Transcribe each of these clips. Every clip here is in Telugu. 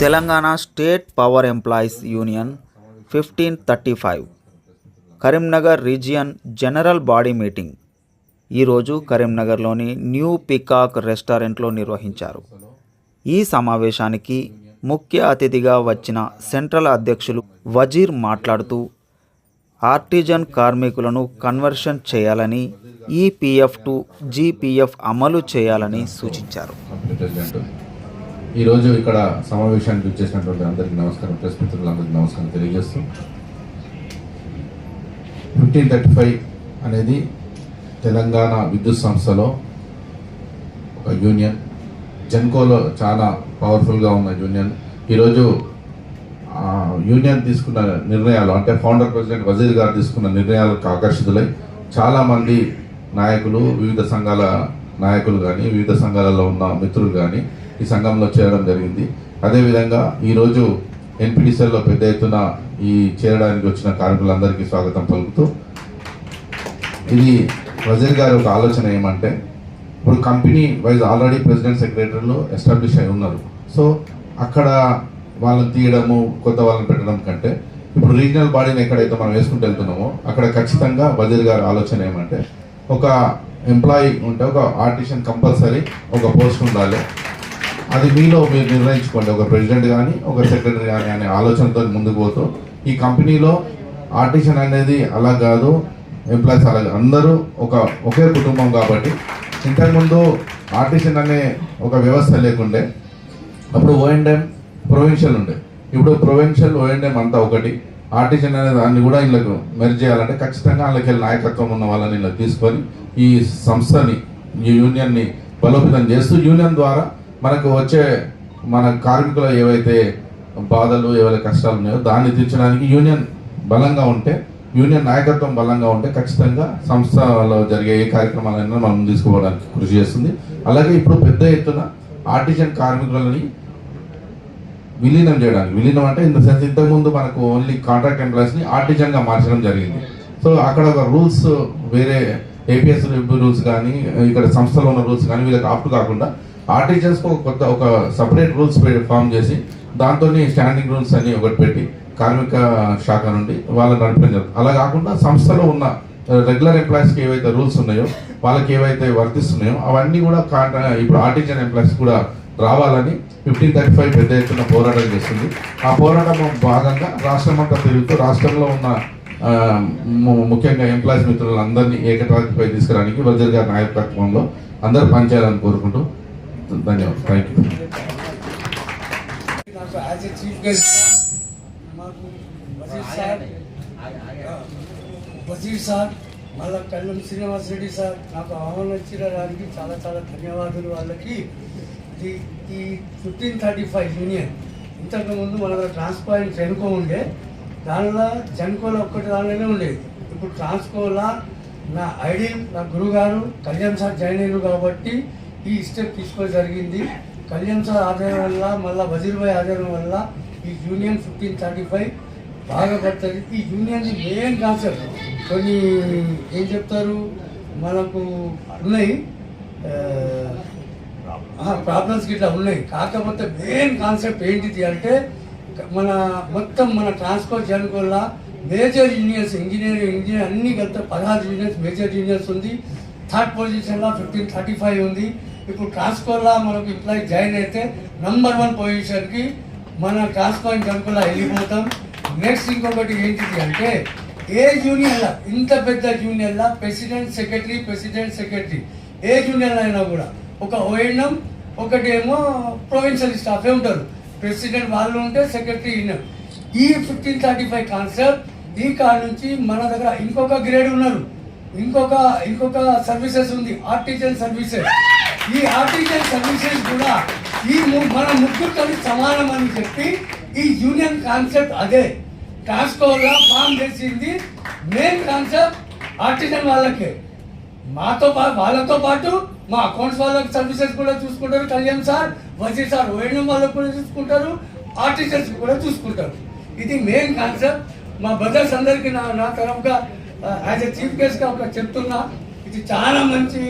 Telangana state power employees union fifteen thirty five. Karimnagar region general body meeting. ఈరోజు కరీంనగర్లోని న్యూ పికాక్ రెస్టారెంట్లో నిర్వహించారు. ఈ సమావేశానికి ముఖ్య అతిథిగా వచ్చిన సెంట్రల్ అధ్యక్షులు వజీర్ మాట్లాడుతూ ఆర్టిజన్ కార్మికులను కన్వర్షన్ చేయాలని ఈపీఎఫ్ టు జీపీఎఫ్ అమలు చేయాలని సూచించారు. ఈరోజు ఇక్కడ సమావేశానికి వచ్చేసినటువంటి అందరికీ నమస్కారం. ప్రెస్ మిత్రులందరికీ నమస్కారం తెలియజేస్తూ ఫిఫ్టీన్ థర్టీ ఫైవ్ అనేది తెలంగాణ విద్యుత్ సంస్థలో ఒక యూనియన్. జెన్కోలో చాలా పవర్ఫుల్గా ఉన్న యూనియన్. ఈరోజు యూనియన్ తీసుకున్న నిర్ణయాలు అంటే ఫౌండర్ ప్రెసిడెంట్ వజీర్ గారు తీసుకున్న నిర్ణయాలకు ఆకర్షితులై చాలామంది నాయకులు వివిధ సంఘాల నాయకులు కానీ వివిధ సంఘాలలో ఉన్న మిత్రులు కానీ ఈ సంఘంలో చేరడం జరిగింది. అదేవిధంగా ఈరోజు ఎన్పిటిసిఎల్లో పెద్ద ఎత్తున ఈ చేరడానికి వచ్చిన కార్మికులందరికీ స్వాగతం పలుకుతూ ఇది వజీర్ గారి ఒక ఆలోచన ఏమంటే ఇప్పుడు కంపెనీ వైజ్ ఆల్రెడీ ప్రెసిడెంట్ సెక్రటరీలు ఎస్టాబ్లిష్ అయి ఉన్నారు. సో అక్కడ వాళ్ళని తీయడము కొత్త వాళ్ళని పెట్టడం కంటే ఇప్పుడు రీజనల్ బాడీని ఎక్కడైతే మనం వేసుకుంటూ వెళ్తున్నామో అక్కడ ఖచ్చితంగా వజీర్ గారి ఆలోచన ఏమంటే ఒక ఎంప్లాయీ ఉంటే ఒక ఆర్టిషన్ కంపల్సరీ ఒక పోస్ట్ ఉండాలి. అది మీలో మీరు నిర్ణయించుకోండి. ఒక ప్రెసిడెంట్ కానీ ఒక సెక్రటరీ కానీ అనే ఆలోచనతో ముందుకు పోతూ ఈ కంపెనీలో ఆర్టిషన్ అనేది అలా కాదు ఎంప్లాయీస్ అలా అందరూ ఒక ఒకే కుటుంబం కాబట్టి ఇంతకుముందు ఆర్టిషన్ అనే ఒక వ్యవస్థ లేకుండే అప్పుడు ఓఎండ్ఎం ప్రొవిన్షియల్ ఉండే. ఇప్పుడు ప్రొవిన్షియల్ ఓఎండ్ఎం అంతా ఒకటి. ఆర్టిషన్ అనే దాన్ని కూడా వీళ్ళకు మెర్జ్ చేయాలంటే ఖచ్చితంగా వాళ్ళకి వెళ్ళి నాయకత్వం ఉన్న వాళ్ళని ఇలా తీసుకొని ఈ సంస్థని ఈ యూనియన్ని బలోపేతం చేస్తూ యూనియన్ ద్వారా మనకు వచ్చే మన కార్మికుల ఏవైతే బాధలు ఏవైతే కష్టాలు ఉన్నాయో దాన్ని తీర్చడానికి యూనియన్ బలంగా ఉంటే యూనియన్ నాయకత్వం బలంగా ఉంటే ఖచ్చితంగా సంస్థలో జరిగే ఏ కార్యక్రమాలైనా మనం తీసుకోవడానికి కృషి చేస్తుంది. అలాగే ఇప్పుడు పెద్ద ఎత్తున ఆర్టిజన్ కార్మికులని విలీనం చేయడానికి విలీనం అంటే ఇన్ ద సెన్స్ ఇంతకుముందు మనకు ఓన్లీ కాంట్రాక్ట్ ఎంప్లాయీస్ని ఆర్టిజన్గా మార్చడం జరిగింది. సో అక్కడ ఒక రూల్స్ వేరే ఏపీఎస్ రూల్స్ కానీ ఇక్కడ సంస్థలో ఉన్న రూల్స్ కానీ వీళ్ళకి ఆప్ట్ కాకుండా ఆర్టిజన్స్ ఒక కొత్త ఒక సపరేట్ రూల్స్ ఫామ్ చేసి దాంతో స్టాండింగ్ రూల్స్ అని ఒకటి పెట్టి కార్మిక శాఖ నుండి వాళ్ళని నడపడం జరుగుతుంది. అలా కాకుండా సంస్థలో ఉన్న రెగ్యులర్ ఎంప్లాయీస్కి ఏవైతే రూల్స్ ఉన్నాయో వాళ్ళకి ఏవైతే వర్తిస్తున్నాయో అవన్నీ కూడా కాంట్రా ఇప్పుడు ఆర్టిజన్ ఎంప్లాయీస్ కూడా రావాలని ఫిఫ్టీన్ థర్టీ ఫైవ్ పెద్ద ఎత్తున పోరాటం చేస్తుంది. ఆ పోరాటం భాగంగా రాష్ట్రం అంతా తిరుగుతూ రాష్ట్రంలో ఉన్న ము- ముఖ్యంగా ఎంప్లాయీస్ మిత్రులందరినీ ఏకతాటిపై తీసుకురావడానికి వజీర్ గారి నాయకత్వంలో అందరూ పనిచేయాలని కోరుకుంటూ ధన్యవాదాలు థ్యాంక్ యూ. నాకు యాజ్ ఎ చీఫ్ గెస్ట్ మాకు వజీర్ సార్ వజీర్ సార్ మళ్ళా కళ్ళం శ్రీనివాస్ రెడ్డి సార్ నాకు ఆహ్వానించడానికి చాలా చాలా ధన్యవాదాలు వాళ్ళకి. ఇది ఈ ఫిఫ్టీన్ థర్టీ ఫైవ్ యూనియన్ ఇంతకుముందు మన దగ్గర ట్రాన్స్పారెంట్ జెన్కో ఉండే దానిలో జెన్కోలో ఒక్కటి దానిలోనే ఉండేది. ఇప్పుడు ట్రాన్స్కోలా నా ఐడి నా గురుగారు కళ్యాణ్ సార్ జాయిన్ అయ్యారు కాబట్టి ఈ స్టెప్ తీసుకోవడం జరిగింది. కళ్యాణ్ సార్ ఆధారం వల్ల మళ్ళీ వజీర్భాయ్ ఆధారం వల్ల ఈ యూనియన్ ఫిఫ్టీన్ థర్టీ ఫైవ్ బాగా పడుతుంది. ఈ యూనియన్ మెయిన్ కాన్సెప్ట్ కొన్ని ఏం చెప్తారు? మనకు ఉన్నాయి. ప్రాబ్లమ్స్ ఇట్లా ఉన్నాయి. కాకపోతే మెయిన్ కాన్సెప్ట్ ఏంటిది అంటే మన మొత్తం మన ట్రాన్స్పోర్ట్ జనుకోల్ల మేజర్ యూనియన్స్ ఇంజనీరింగ్ ఇంజనీర్ అన్ని కలిపితే పదహారు యూనియన్స్ మేజర్ యూనియన్స్ ఉంది. థర్డ్ పొజిషన్లో ఫిఫ్టీన్ థర్టీ ఫైవ్ ఉంది. ఇప్పుడు ట్రాన్స్కోర్లో మనకు ఎంప్లాయీ జాయిన్ అయితే నంబర్ వన్ పొజిషన్కి మన ట్రాన్స్ఫర్ జంపులా వెళ్ళిపోతాం. నెక్స్ట్ ఇంకొకటి ఏంటిది అంటే ఏ జూనియర్లా ఇంత పెద్ద జూనియర్లా ప్రెసిడెంట్ సెక్రటరీ ప్రెసిడెంట్ సెక్రటరీ ఏ యూనియన్ అయినా కూడా ఒక ఓఎన్ఎం ఒకటేమో ప్రొవిన్షియల్ స్టాఫే ఉంటారు. ప్రెసిడెంట్ వాళ్ళు ఉంటే సెక్రటరీ యూనియన్ ఈ ఫిఫ్టీన్ థర్టీ ఫైవ్ కాన్సెప్ట్ ఈ కాడ నుంచి మన దగ్గర ఇంకొక గ్రేడ్ ఉన్నారు. ఇంకొక ఇంకొక సర్వీసెస్ ఉంది. ఆర్టిజన్ సర్వీసెస్ ఈ ఆర్టిజన్ సర్వీసెస్ కూడా ఈ మన ముగ్గురితో సమానం అని చెప్పి ఈ యూనియన్ కాన్సెప్ట్ అదే. ట్రాన్స్కోలా ఫామ్ చేసింది మెయిన్ కాన్సెప్ట్ ఆర్టిజన్ వాళ్ళకే. మాతో పాటు వాళ్ళతో పాటు మా అకౌంట్స్ వాళ్ళకి సర్వీసెస్ కూడా చూసుకుంటారు. Kalyan sir Wazir sir ONM వాళ్ళకి కూడా చూసుకుంటారు. ఆర్టిజన్స్ కూడా చూసుకుంటారు. ఇది మెయిన్ కాన్సెప్ట్ మా బ్రదర్స్ అందరికీ నా నా తరఫుగా యాజ్ ఎ చీఫ్ గెస్ట్గా ఒక చెప్తున్నా ఇది చాలా మంచి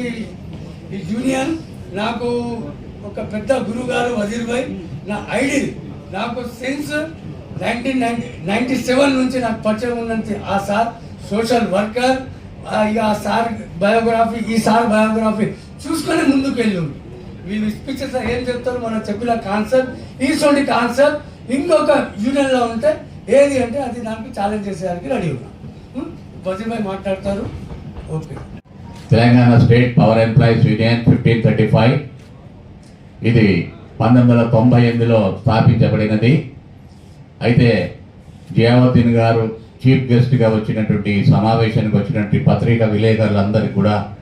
యూనియన్ నాకు ఒక పెద్ద గురువు గారు వజీర్ భాయ్ నా ఐడి నాకు since nineteen ninety ninety seven నుంచి నాకు పరిచయం ఉన్నది ఆ సార్ సోషల్ వర్కర్ ఇక ఆ సార్ బయోగ్రఫీ ఈ సార్ బయోగ్రఫీ చూసుకొని ముందుకు వెళ్ళి వీళ్ళు స్పీచెస్ ఏం చెప్తారు మనం చెప్పిన కాన్సెప్ట్ ఈసోటి కాన్సెప్ట్ ఇంకొక యూనియన్లో ఉంటే ఏది అంటే అది దానికి ఛాలెంజ్ చేసేదానికి రెడీ ఉన్నాం. మాట్లాడతారు. Okay. Telangana state power employees union fifteen thirty five. ఇది పంతొమ్మిది వందల తొంభై ఎనిమిదిలో స్థాపించబడినది. అయితే జియావుద్దీన్ గారు చీఫ్ గెస్ట్గా వచ్చినటువంటి సమావేశానికి వచ్చినటువంటి పత్రికా విలేకరులందరికీ కూడా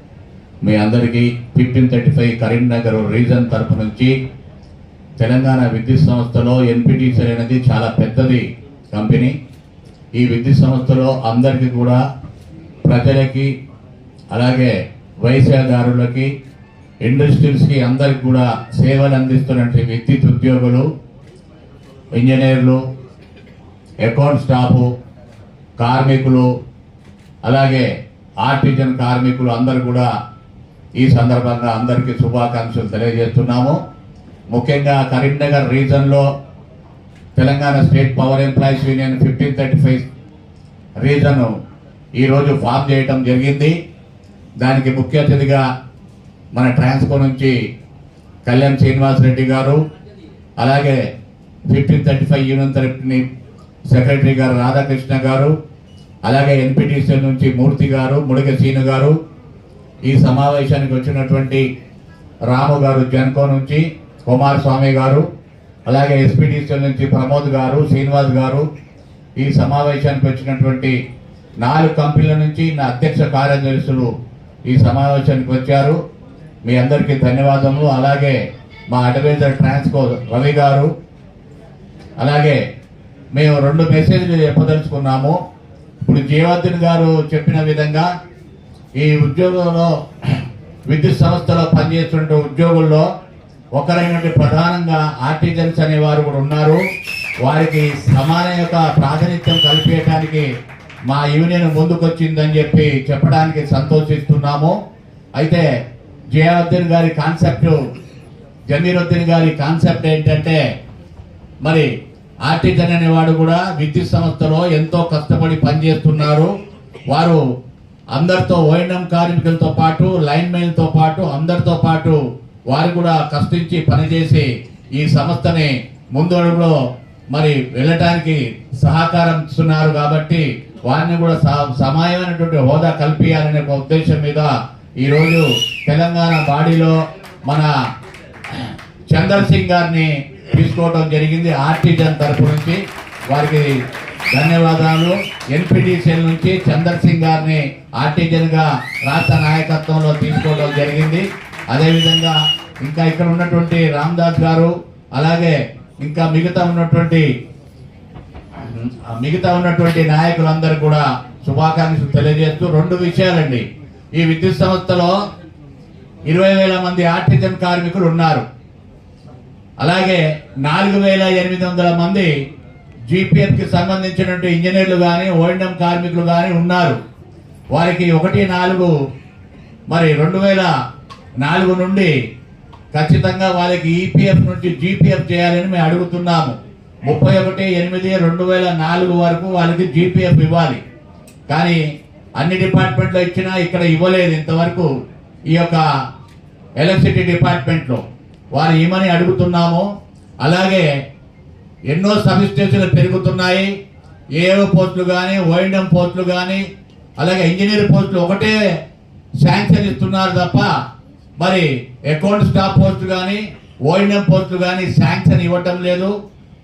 మీ అందరికీ fifteen thirty five Karimnagar region తరపు నుంచి తెలంగాణ విద్యుత్ సంస్థలో ఎన్పిటిసి అనేది చాలా పెద్దది కంపెనీ. ఈ విద్యుత్ సంస్థలో అందరికీ కూడా ప్రజలకి అలాగే వైద్యదారులకి ఇండస్ట్రీస్కి అందరికి కూడా సేవలు అందిస్తున్నటువంటి విద్యుత్ ఉద్యోగులు ఇంజనీర్లు అకౌంట్ స్టాఫు కార్మికులు అలాగే ఆర్టిజన్ కార్మికులు అందరు కూడా ఈ సందర్భంగా అందరికీ శుభాకాంక్షలు తెలియజేస్తున్నాము. ముఖ్యంగా Karimnagar రీజన్లో Telangana state power employees union fifteen thirty five region ఈరోజు ఫామ్ చేయటం జరిగింది. దానికి ముఖ్య అతిథిగా మన ట్రాన్స్కో నుంచి కళ్యాణ్ శ్రీనివాస్ రెడ్డి గారు అలాగే ఫిఫ్టీన్ థర్టీ ఫైవ్ యూనియన్ తరఫుని సెక్రటరీ గారు రాధాకృష్ణ గారు అలాగే ఎన్పిటిసి నుంచి మూర్తి గారు ముడిగ సీను గారు. ఈ సమావేశానికి వచ్చినటువంటి రాము గారు జన్కో నుంచి కుమారస్వామి గారు అలాగే ఎస్పీటీసీ నుంచి ప్రమోద్ గారు శ్రీనివాస్ గారు ఈ సమావేశానికి వచ్చినటువంటి నాలుగు కంపెనీల నుంచి నా అధ్యక్ష కార్యదర్శులు ఈ సమావేశానికి వచ్చారు. మీ అందరికీ ధన్యవాదములు. అలాగే మా అడ్వైజర్ ట్రాన్స్కో రవి గారు అలాగే మేము రెండు మెసేజ్లు చెప్పదలుచుకున్నాము. ఇప్పుడు జీవార్దిన్ గారు చెప్పిన విధంగా ఈ ఉద్యోగంలో విద్యుత్ సంస్థలో పనిచేస్తున్న ఉద్యోగుల్లో ఒకరైనటువంటి ప్రధానంగా ఆర్టిజన్స్ అనేవారు కూడా ఉన్నారు. వారికి సమాన యొక్క ప్రాతినిధ్యం కల్పించడానికి మా యూనియన్ ముందుకొచ్చిందని చెప్పి చెప్పడానికి సంతోషిస్తున్నాము. అయితే జియావుద్దీన్ గారి కాన్సెప్ట్ జమీరుద్దీన్ గారి కాన్సెప్ట్ ఏంటంటే మరి ఆర్టిజన్ అనేవాడు కూడా విద్యుత్ సంస్థలో ఎంతో కష్టపడి పనిచేస్తున్నారు. వారు అందరితో ఓఎన్ఎం కార్మికులతో పాటు లైన్ మెన్తో పాటు అందరితో పాటు వారు కూడా కష్టించి పనిచేసి ఈ సంస్థని ముందడుగులో మరి వెళ్ళటానికి సహకారం ఇస్తున్నారు కాబట్టి వారిని కూడా స- సమానమైనటువంటి హోదా కల్పించాలనే ఒక ఉద్దేశం మీద ఈరోజు తెలంగాణ బాడీలో మన చందర్ సింగ్ గారిని తీసుకోవడం జరిగింది ఆర్టిజన్ తరపు నుంచి. వారికి ధన్యవాదాలు. ఎన్పిటిసిఎల్ నుంచి చందర్ సింగ్ గారిని ఆర్టిజన్గా రాష్ట్ర నాయకత్వంలో తీసుకోవడం జరిగింది. అదేవిధంగా ఇంకా ఇక్కడ ఉన్నటువంటి రామ్దాస్ గారు అలాగే ఇంకా మిగతా ఉన్నటువంటి మిగతా ఉన్నటువంటి నాయకులందరూ కూడా శుభాకాంక్షలు తెలియజేస్తూ రెండు విషయాలండి. ఈ విద్యుత్ సంస్థలో ఇరవై వేల మంది ఆర్టిజన్ కార్మికులు ఉన్నారు. అలాగే నాలుగు వేల ఎనిమిది వందల మంది జీపీఎఫ్కి సంబంధించినటువంటి ఇంజనీర్లు కానీ ఓఎండం కార్మికులు కానీ ఉన్నారు. వారికి ఒకటి నాలుగు మరి రెండు వేల నాలుగు నుండి ఖచ్చితంగా వాళ్ళకి ఈపీఎఫ్ నుంచి జీపీఎఫ్ చేయాలని మేము అడుగుతున్నాము. ముప్పై ఒకటి ఎనిమిది రెండు వేల నాలుగు వరకు వాళ్ళకి జీపీఎఫ్ ఇవ్వాలి. కానీ అన్ని డిపార్ట్మెంట్లో ఇచ్చినా ఇక్కడ ఇవ్వలేదు ఇంతవరకు ఈ యొక్క ఎలక్ట్రిసిటీ డిపార్ట్మెంట్లో. వారు ఏమని అడుగుతున్నాము అలాగే ఎన్నో సబ్ స్టేషన్లు పెరుగుతున్నాయి ఏఓ పోస్టులు కానీ ఓఎండం పోస్టులు కానీ అలాగే ఇంజనీర్ పోస్టులు ఒకటే శాంక్షన్ ఇస్తున్నారు తప్ప మరి అకౌంట్ స్టాఫ్ పోస్ట్ కానీ ఓఎండం పోస్టులు కానీ శాంక్షన్ ఇవ్వటం లేదు.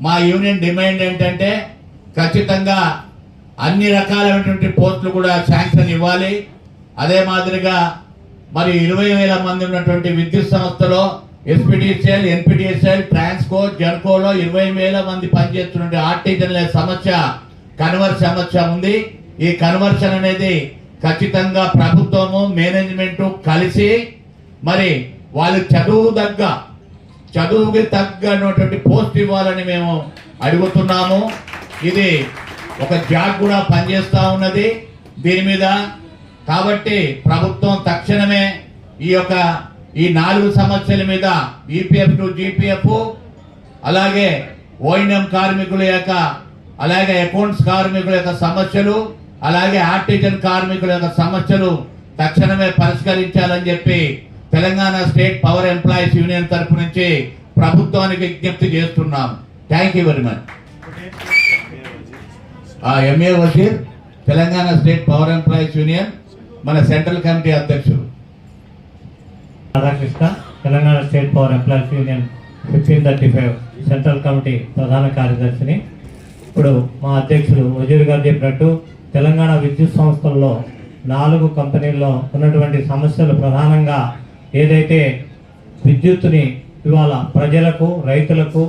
మా యూనియన్ డిమాండ్ ఏంటంటే ఖచ్చితంగా అన్ని రకాలైనటువంటి పోస్టులు కూడా శాంక్షన్ ఇవ్వాలి. అదే మాదిరిగా మరి ఇరవై వేల మంది ఉన్నటువంటి విద్యుత్ సంస్థలో ఎస్పీడీసీఎల్ ఎన్పిటిఎస్ఎల్ ట్రాన్స్కో జెన్కోలో ఇరవై వేల మంది పనిచేస్తున్న ఆర్టిజన్ల సమస్య కన్వర్ సమస్య ఉంది. ఈ కన్వర్షన్ అనేది ఖచ్చితంగా ప్రభుత్వము మేనేజ్మెంటు కలిసి మరి వాళ్ళు చదువు తగ్గ చదువుకి తగ్గనటువంటి పోస్ట్ ఇవ్వాలని మేము అడుగుతున్నాము. ఇది ఒక జాబ్ కూడా పనిచేస్తూ ఉన్నది. దీని మీద కాబట్టి ప్రభుత్వం తక్షణమే ఈ యొక్క ఈ నాలుగు సమస్యల మీద ఈపీఎఫ్ టు జీపీఎఫ్ అలాగే ఓఎన్ఎం కార్మికుల యొక్క అలాగే అకౌంట్స్ కార్మికుల యొక్క సమస్యలు అలాగే ఆర్టిజన్ కార్మికుల యొక్క సమస్యలు తక్షణమే పరిష్కరించాలని చెప్పి Telangana state power employees union తరపు నుంచి ప్రభుత్వానికి విజ్ఞప్తి చేస్తున్నాం. Thank you very much MA Wazir Telangana state power employees union మన సెంట్రల్ కమిటీ అధ్యక్షుడు. Radhakrishna Telangana state power employees union fifteen thirty five central committee ప్రధాన కార్యదర్శిని. ఇప్పుడు మా అధ్యక్షుడు వజీర్ గారు చెప్పినట్టు తెలంగాణ విద్యుత్ సంస్థల్లో నాలుగు కంపెనీల్లో ఉన్నటువంటి సమస్యలు ప్రధానంగా ఏదైతే విద్యుత్తుని ఇవాళ ప్రజలకు రైతులకు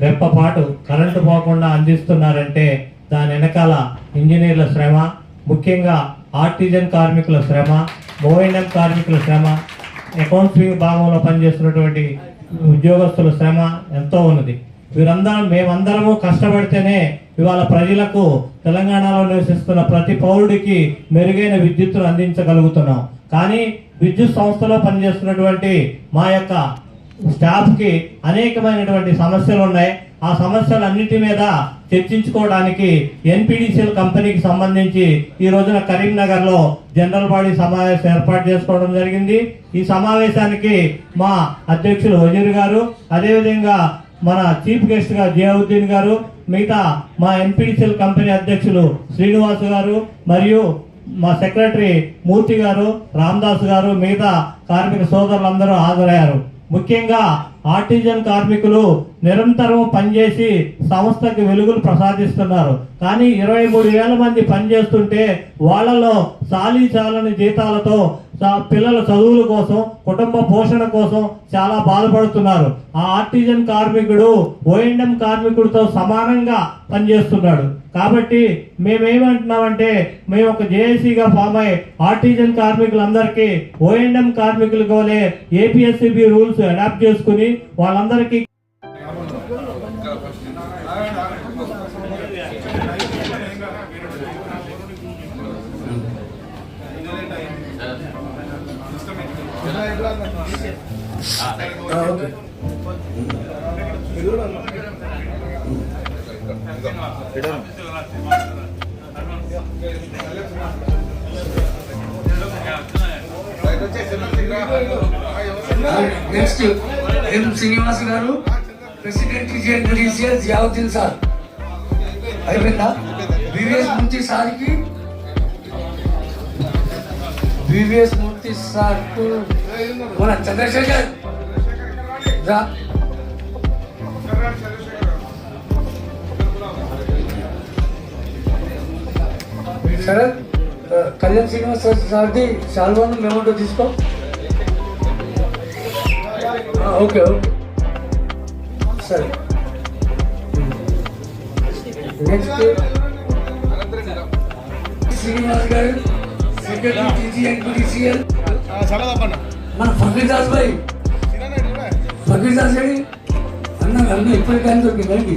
రెప్పపాటు కరెంటు పోకుండా అందిస్తున్నారంటే దాని వెనకాల ఇంజనీర్ల శ్రమ ముఖ్యంగా ఆర్టిజన్ కార్మికుల శ్రమ ఓఎన్ఎం కార్మికుల శ్రమ అకౌంట్స్ భాగంలో పనిచేస్తున్నటువంటి ఉద్యోగస్తుల శ్రమ ఎంతో ఉన్నది. వీరందరం మేమందరము కష్టపడితేనే ఇవాళ ప్రజలకు తెలంగాణలో నివసిస్తున్న ప్రతి పౌరుడికి మెరుగైన విద్యుత్తును అందించగలుగుతున్నాం. కానీ విద్యుత్ సంస్థలో పనిచేస్తున్నటువంటి మా యొక్క స్టాఫ్కి అనేకమైనటువంటి సమస్యలు ఉన్నాయి. ఆ సమస్యలన్నిటి మీద చర్చించుకోవడానికి ఎన్పిడిసిఎల్ కంపెనీకి సంబంధించి ఈ రోజున కరీంనగర్లో జనరల్ బాడీ సమావేశం ఏర్పాటు చేసుకోవడం జరిగింది. ఈ సమావేశానికి మా అధ్యక్షులు వజీర్ గారు అదేవిధంగా మన చీఫ్ గెస్ట్గా జియావుద్దీన్ గారు మిగతా మా ఎన్పిడిసిఎల్ కంపెనీ అధ్యక్షులు శ్రీనివాస్ గారు మరియు మా సెక్రటరీ మూర్తి గారు రామదాస్ గారు మిగతా కార్మిక సోదరులందరూ హాజరయ్యారు. ముఖ్యంగా ఆర్టిజన్ కార్మికులు నిరంతరం పనిచేసి సంస్థకి వెలుగులు ప్రసాదిస్తున్నారు. కానీ ఇరవై మూడు వేల మంది పనిచేస్తుంటే వాళ్ళలో సాలీ చాలని జీతాలతో పిల్లల చదువుల కోసం కుటుంబ పోషణ కోసం చాలా బాధపడుతున్నారు. ఆ ఆర్టిజన్ కార్మికుడు ఓఎండం కార్మికుడితో సమానంగా పనిచేస్తున్నాడు. కాబట్టి మేమేమంటున్నామంటే మేము ఒక జేఏసీగా ఫామ్ అయ్యి ఆర్టిజన్ కార్మికులందరికీ ఓఎండం కార్మికులకు వలె ఏపీఎస్సిబి రూల్స్ అడాప్ట్ చేసుకుని వాళ్ళందరికీ okay next M Srinivas garu president region Ziauddin sir అయిపోయిందా వివిఎస్ మూర్తి సార్కి వివిఎస్ మూర్తి సార్ మన చంద్రశేఖర్ రా శరత్ ఆ, కళ్యాణ్ శ్రీనివాస్ సార్ సార్ది శాల్వాను మేమంటూ తీసుకో ఆ, ఓకే ఓకే సరే నెక్స్ట్ శ్రీనివాస్ గారు సెక్రటరీ టీజీఎన్ డిసిఎల్ మన ఫకీర్ దాస్ భాయ్ ఫకీర్ దాస్ అన్న అన్న ఇప్పటికైనా దొరికింది